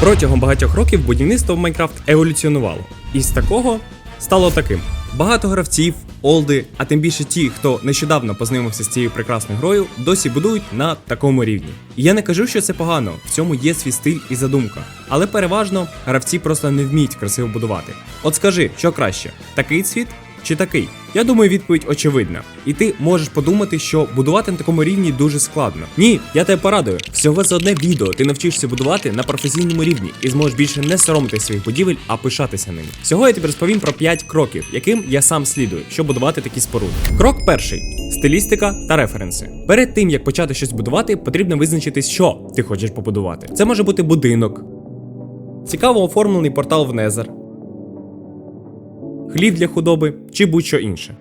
Протягом багатьох років будівництво в Майнкрафт еволюціонувало. І з такого стало таким. Багато гравців, олди, а тим більше ті, хто нещодавно познайомився з цією прекрасною грою, досі будують на такому рівні. Я не кажу, що це погано, в цьому є свій стиль і задумка. Але переважно гравці просто не вміють красиво будувати. От скажи, що краще, такий світ чи такий? Я думаю, відповідь очевидна. І ти можеш подумати, що будувати на такому рівні дуже складно. Ні, я тебе порадую. Всього за одне відео ти навчишся будувати на професійному рівні і зможеш більше не соромити своїх будівель, а пишатися ними. Всього я тобі розповім про 5 кроків, яким я сам слідую, щоб будувати такі споруди. Крок перший стилістика та референси. Перед тим як почати щось будувати, потрібно визначити, що ти хочеш побудувати. Це може бути будинок, цікаво оформлений портал в Незер, хлів для худоби чи будь-що інше.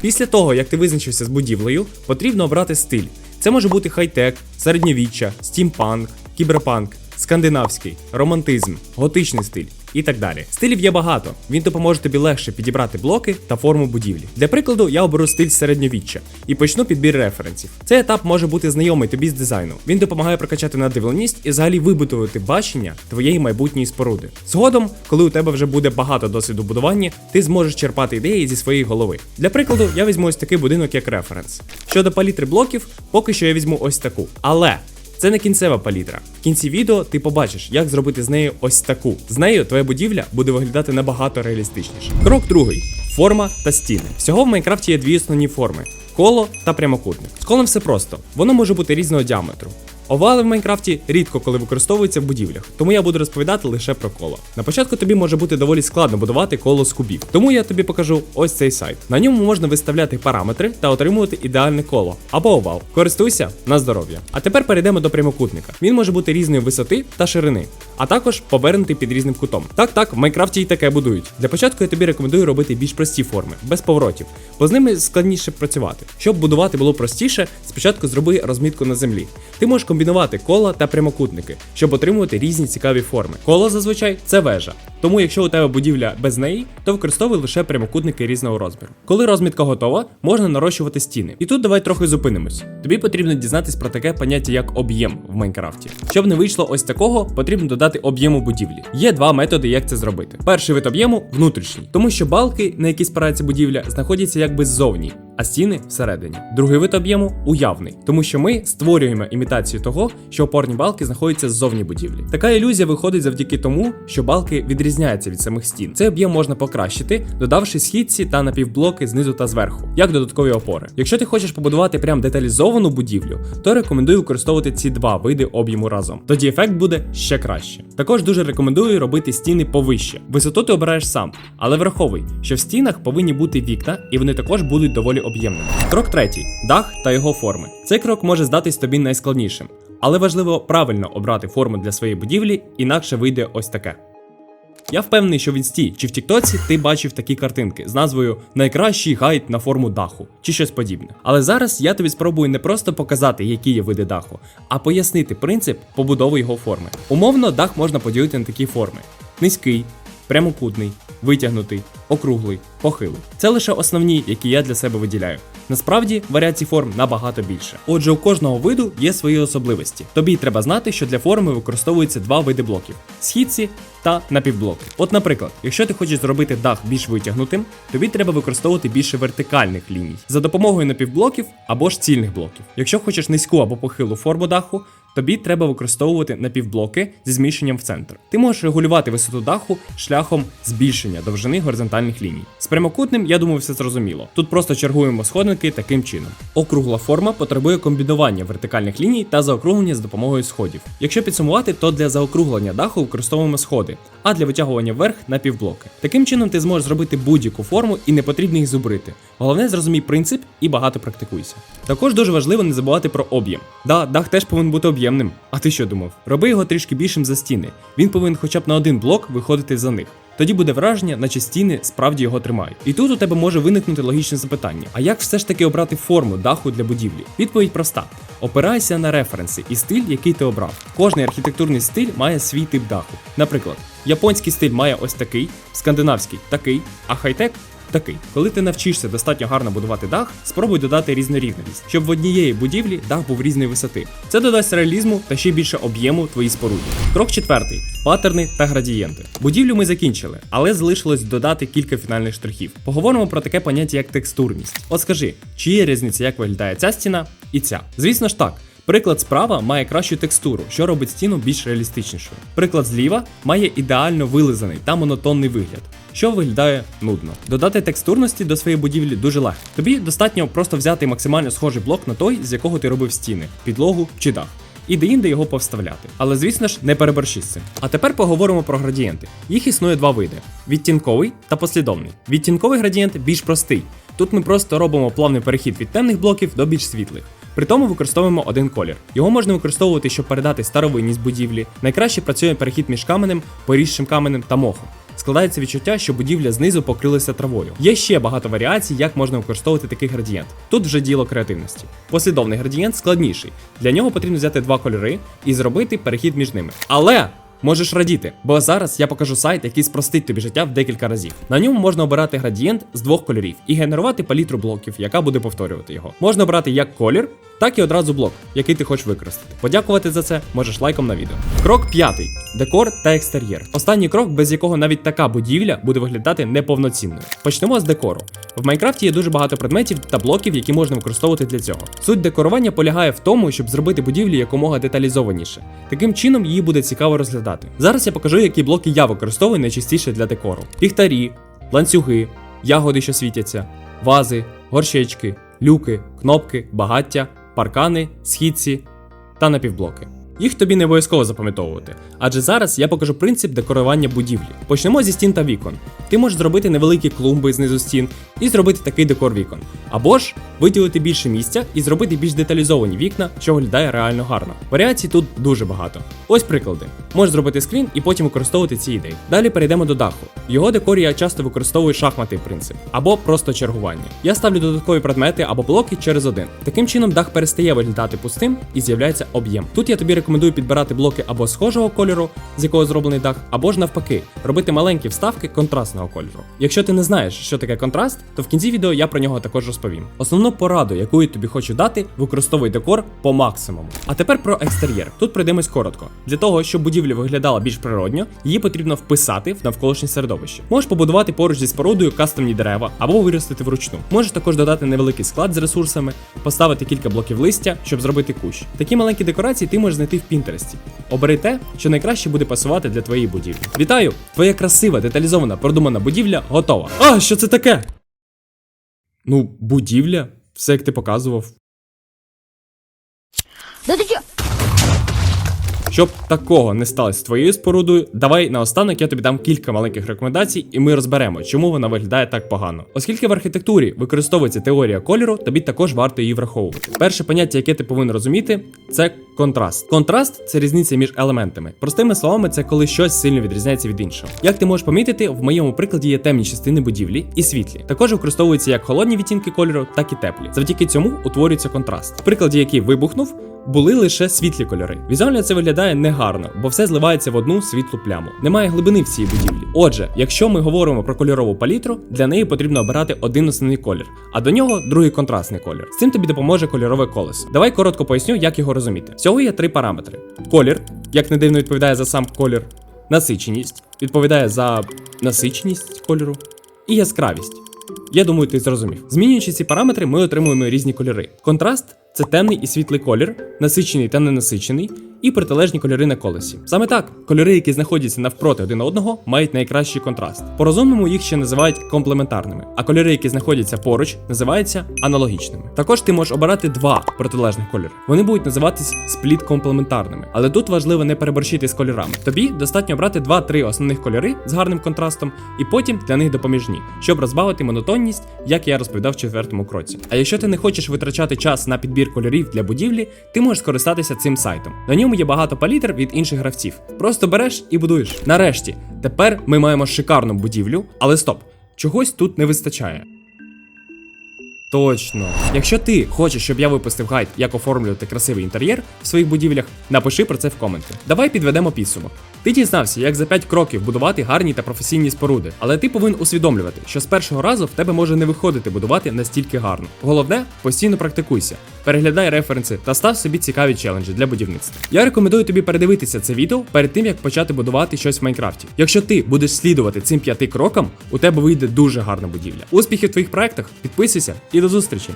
Після того, як ти визначився з будівлею, потрібно обрати стиль. Це може бути хай-тек, середньовіччя, стімпанк, кіберпанк, скандинавський, романтизм, готичний стиль і так далі. Стилів є багато. Він допоможе тобі легше підібрати блоки та форму будівлі. Для прикладу, я оберу стиль середньовіччя і почну підбір референсів. Цей етап може бути знайомий тобі з дизайну. Він допомагає прокачати надивленість і взагалі вибудувати бачення твоєї майбутньої споруди. Згодом, коли у тебе вже буде багато досвіду будування, ти зможеш черпати ідеї зі своєї голови. Для прикладу, я візьму ось такий будинок як референс. Щодо палітри блоків, поки що я візьму ось таку. Але це не кінцева палітра. В кінці відео ти побачиш, як зробити з нею ось таку. З нею твоя будівля буде виглядати набагато реалістичніше. Крок другий: форма та стіни. Всього в Майнкрафті є дві основні форми: коло та прямокутник. З колом все просто, воно може бути різного діаметру. Овали в Майнкрафті рідко коли використовуються в будівлях, тому я буду розповідати лише про коло. На початку тобі може бути доволі складно будувати коло з кубів, тому я тобі покажу ось цей сайт. На ньому можна виставляти параметри та отримувати ідеальне коло або овал. Користуйся на здоров'я. А тепер перейдемо до прямокутника. Він може бути різної висоти та ширини, а також повернутий під різним кутом. Так, так, в Майнкрафті і таке будують. Для початку я тобі рекомендую робити більш прості форми, без поворотів, бо з ними складніше працювати. Щоб будувати було простіше, спочатку зроби розмітку на землі. Ти можеш комбінувати кола та прямокутники, щоб отримувати різні цікаві форми. Коло зазвичай це вежа. Тому, якщо у тебе будівля без неї, то використовуй лише прямокутники різного розміру. Коли розмітка готова, можна нарощувати стіни. І тут давай трохи зупинимось. Тобі потрібно дізнатись про таке поняття як об'єм в Майнкрафті. Щоб не вийшло ось такого, потрібно додати об'єму будівлі. Є два методи, як це зробити. Перший вид об'єму внутрішній, тому що балки, на які спирається будівля, знаходяться якби ззовні. А стіни всередині. Другий вид об'єму уявний, тому що ми створюємо імітацію того, що опорні балки знаходяться ззовні будівлі. Така ілюзія виходить завдяки тому, що балки відрізняються від самих стін. Цей об'єм можна покращити, додавши східці та напівблоки знизу та зверху, як додаткові опори. Якщо ти хочеш побудувати прям деталізовану будівлю, то рекомендую використовувати ці два види об'єму разом. Тоді ефект буде ще краще. Також дуже рекомендую робити стіни повище. Висоту ти обираєш сам, але враховуй, що в стінах повинні бути вікна, і вони також будуть доволі об'ємними. Крок третій дах та його форми. Цей крок може здатись тобі найскладнішим, але важливо правильно обрати форму для своєї будівлі, інакше вийде ось таке. Я впевнений, що в інсті чи в Тіктоці ти бачив такі картинки з назвою Найкращий гайд на форму даху чи щось подібне. Але зараз я тобі спробую не просто показати, які є види даху, а пояснити принцип побудови його форми. Умовно, дах можна поділити на такі форми: низький, прямокутний, витягнутий, округлий, похилий. Це лише основні, які я для себе виділяю. Насправді варіацій форм набагато більше. Отже, у кожного виду є свої особливості. Тобі треба знати, що для форми використовуються два види блоків: східці та напівблоки. От, наприклад, якщо ти хочеш зробити дах більш витягнутим, тобі треба використовувати більше вертикальних ліній за допомогою напівблоків або ж цільних блоків. Якщо хочеш низьку або похилу форму даху, тобі треба використовувати напівблоки зі зміщенням в центр. Ти можеш регулювати висоту даху шляхом збільшення довжини горизонтальних ліній. З прямокутним, я думаю, все зрозуміло. Тут просто чергуємо сходинки таким чином. Округла форма потребує комбінування вертикальних ліній та заокруглення з допомогою сходів. Якщо підсумувати, то для заокруглення даху використовуємо сходи, а для витягування вверх напівблоки. Таким чином ти зможеш зробити будь-яку форму і не потрібно їх зубрити. Головне, зрозумій принцип і багато практикуйся. Також дуже важливо не забувати про об'єм. Да, дах теж повинен бути об'ємним. А ти що думав? Роби його трішки більшим за стіни. Він повинен хоча б на один блок виходити за них. Тоді буде враження, наче стіни справді його тримають. І тут у тебе може виникнути логічне запитання: а як все ж таки обрати форму даху для будівлі? Відповідь проста: опирайся на референси і стиль, який ти обрав. Кожний архітектурний стиль має свій тип даху. Наприклад, японський стиль має ось такий, скандинавський такий, а хай-тек такий: коли ти навчишся достатньо гарно будувати дах, спробуй додати різнорівність, щоб в однієї будівлі дах був різної висоти. Це додасть реалізму та ще більше об'єму твоїй споруді. Крок четвертий: паттерни та градієнти. Будівлю ми закінчили, але залишилось додати кілька фінальних штрихів. Поговоримо про таке поняття як текстурність. От скажи, чи є різниця, як виглядає ця стіна і ця? Звісно ж так. Приклад справа має кращу текстуру, що робить стіну більш реалістичнішою. Приклад зліва має ідеально вилизаний та монотонний вигляд, що виглядає нудно. Додати текстурності до своєї будівлі дуже легко. Тобі достатньо просто взяти максимально схожий блок на той, з якого ти робив стіни, підлогу чи дах. І де-інде його повставляти. Але звісно ж, не переборщи з цим. А тепер поговоримо про градієнти. Їх існує два види: відтінковий та послідовний. Відтінковий градієнт більш простий. Тут ми просто робимо плавний перехід від темних блоків до більш світлих. При тому використовуємо один колір. Його можна використовувати, щоб передати старовинність будівлі. Найкраще працює перехід між каменем, поріжчим каменем та мохом. Складається відчуття, що будівля знизу покрилася травою. Є ще багато варіацій, як можна використовувати такий градієнт. Тут вже діло креативності. Послідовний градієнт складніший. Для нього потрібно взяти два кольори і зробити перехід між ними. Але Можеш радіти, бо зараз я покажу сайт, який спростить тобі життя в декілька разів. На ньому можна обирати градієнт з двох кольорів і генерувати палітру блоків, яка буде повторювати його. Можна обрати як колір, так і одразу блок, який ти хочеш використати. Подякувати за це можеш лайком на відео. Крок п'ятий: декор та екстер'єр. Останній крок, без якого навіть така будівля буде виглядати неповноцінною. Почнемо з декору. В Майнкрафті є дуже багато предметів та блоків, які можна використовувати для цього. Суть декорування полягає в тому, щоб зробити будівлю якомога деталізованіше. Таким чином її буде цікаво розглядати. Зараз я покажу, які блоки я використовую найчастіше для декору: ліхтарі, ланцюги, ягоди, що світяться, вази, горщечки, люки, кнопки, багаття, паркани, східці та напівблоки. Їх тобі не обов'язково запам'ятовувати, адже зараз я покажу принцип декорування будівлі. Почнемо зі стін та вікон. Ти можеш зробити невеликі клумби знизу стін і зробити такий декор вікон. Або ж виділити більше місця і зробити більш деталізовані вікна, що виглядає реально гарно. Варіацій тут дуже багато. Ось приклади. Можеш зробити скрін і потім використовувати ці ідеї. Далі перейдемо до даху. Його декорі я часто використовую шахматний принцип або просто чергування. Я ставлю додаткові предмети або блоки через один. Таким чином дах перестає виглядати пустим і з'являється об'єм. Тут я тобі рекомендую підбирати блоки або схожого кольору, з якого зроблений дах, або ж навпаки, робити маленькі вставки контрастного кольору. Якщо ти не знаєш, що таке контраст, то в кінці відео я про нього також розповім. Основну пораду, яку я тобі хочу дати, використовуй декор по максимуму. А тепер про екстер'єр. Тут пройдемось коротко. Для того, щоб будівля виглядала більш природньо, її потрібно вписати в навколишнє середовище. Можеш побудувати поруч зі спорудою кастомні дерева або виростити вручну. Можеш також додати невеликий склад з ресурсами, поставити кілька блоків листя, щоб зробити кущ. Такі маленькі декорації ти можеш знайти в Пінтересті. Обери те, що найкраще буде пасувати для твоєї будівлі. Вітаю! Твоя красива, деталізована, продумана будівля готова. А, що це таке? Ну, будівля, все як ти показував. Да ти чё? Щоб такого не сталося з твоєю спорудою, давай наостанок я тобі дам кілька маленьких рекомендацій, і ми розберемо, чому вона виглядає так погано. Оскільки в архітектурі використовується теорія кольору, тобі також варто її враховувати. Перше поняття, яке ти повинен розуміти, це контраст. Контраст це різниця між елементами. Простими словами, це коли щось сильно відрізняється від іншого. Як ти можеш помітити, в моєму прикладі є темні частини будівлі і світлі. Також використовуються як холодні відтінки кольору, так і теплі. Завдяки цьому утворюється контраст. В прикладі, який вибухнув, були лише світлі кольори. Візуально це виглядає негарно, бо все зливається в одну світлу пляму. Немає глибини в цій будівлі. Отже, якщо ми говоримо про кольорову палітру, для неї потрібно обирати один основний колір, а до нього другий контрастний колір. З цим тобі допоможе кольорове колесо. Давай коротко поясню, як його розуміти. Всього є три параметри: колір, як не дивно відповідає за сам колір, насиченість відповідає за насиченість кольору, і яскравість. Я думаю, ти зрозумів. Змінюючи ці параметри, ми отримуємо різні кольори. Контраст це темний і світлий колір, насичений та ненасичений, і протилежні кольори на колесі. Саме так, кольори, які знаходяться навпроти один одного, мають найкращий контраст. По розумному їх ще називають комплементарними, а кольори, які знаходяться поруч, називаються аналогічними. Також ти можеш обирати два протилежних кольори. Вони будуть називатись спліт комплементарними. Але тут важливо не переборщити з кольорами. Тобі достатньо обрати 2-3 основних кольори з гарним контрастом, і потім для них допоміжні, щоб розбавити монотонність, як я розповідав в четвертому кроці. А якщо ти не хочеш витрачати час на підбір кольорів для будівлі, ти можеш скористатися цим сайтом. На ньому є багато палітр від інших гравців. Просто береш і будуєш. Нарешті, тепер ми маємо шикарну будівлю, але стоп, чогось тут не вистачає. Точно. Якщо ти хочеш, щоб я випустив гайд, як оформлювати красивий інтер'єр в своїх будівлях, напиши про це в коменти. Давай підведемо підсумок. Ти дізнався, як за 5 кроків будувати гарні та професійні споруди, але ти повинен усвідомлювати, що з першого разу в тебе може не виходити будувати настільки гарно. Головне, постійно практикуйся, переглядай референси та став собі цікаві челенджі для будівництва. Я рекомендую тобі передивитися це відео перед тим, як почати будувати щось в Майнкрафті. Якщо ти будеш слідувати цим п'яти крокам, у тебе вийде дуже гарна будівля. Успіхів в твоїх проектах, підписуйся і до зустрічі!